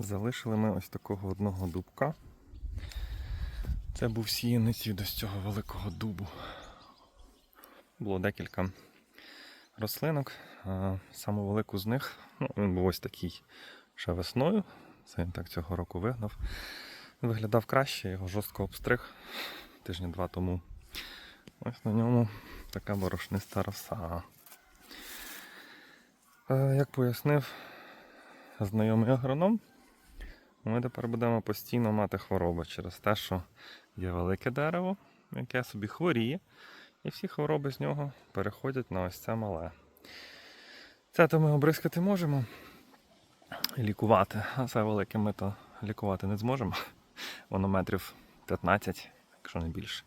Залишили ми ось такого одного дубка. Це був сіянець ось цього великого дубу. Було декілька рослинок. Саму велику з них, ну, він був ось такий ще весною. Це він так цього року вигнав. Виглядав краще, його жорстко обстриг тижні два тому. Ось на ньому така борошниста роса. Е, Як пояснив знайомий агроном, ми тепер будемо постійно мати хвороби через те, що є велике дерево, яке собі хворіє, і всі хвороби з нього переходять на ось це мале. Це то ми обрискати можемо лікувати, а це велике ми то лікувати не зможемо. Воно метрів 15, якщо не більше.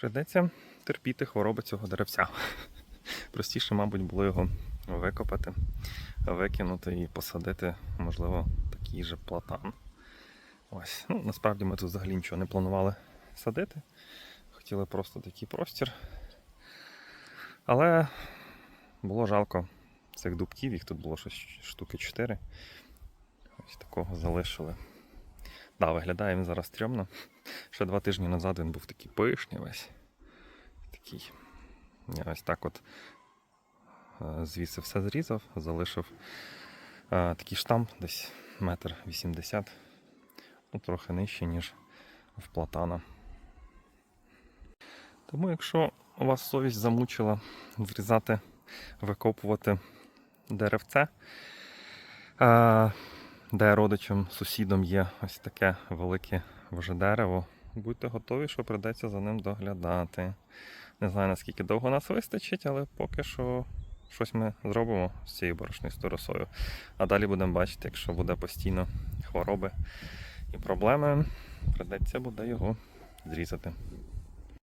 Придеться терпіти хвороби цього деревця. Простіше, мабуть, було його викопати, викинути і посадити, можливо, такий же платан. Ось. Ну, насправді ми тут взагалі нічого не планували садити. Хотіли просто такий простір. Але було жалко цих дубків, їх тут було щось штуки 4. Ось такого залишили. Да, виглядає він зараз стрьомно. Ще два тижні назад він був такий пишний весь. Такий. Я ось так от е, звідси все зрізав, залишив е, такий штамп десь метр вісімдесят, ну, трохи нижче, ніж в платана. Тому, якщо у вас совість замучила зрізати, викопувати деревце, де родичем, сусідом є ось таке велике вже дерево, будьте готові, що придеться за ним доглядати. Не знаю, наскільки довго нас вистачить, але поки що щось ми зробимо з цією борошнистою росою. А далі будемо бачити, якщо буде постійно хвороби і проблеми, придеться буде його зрізати.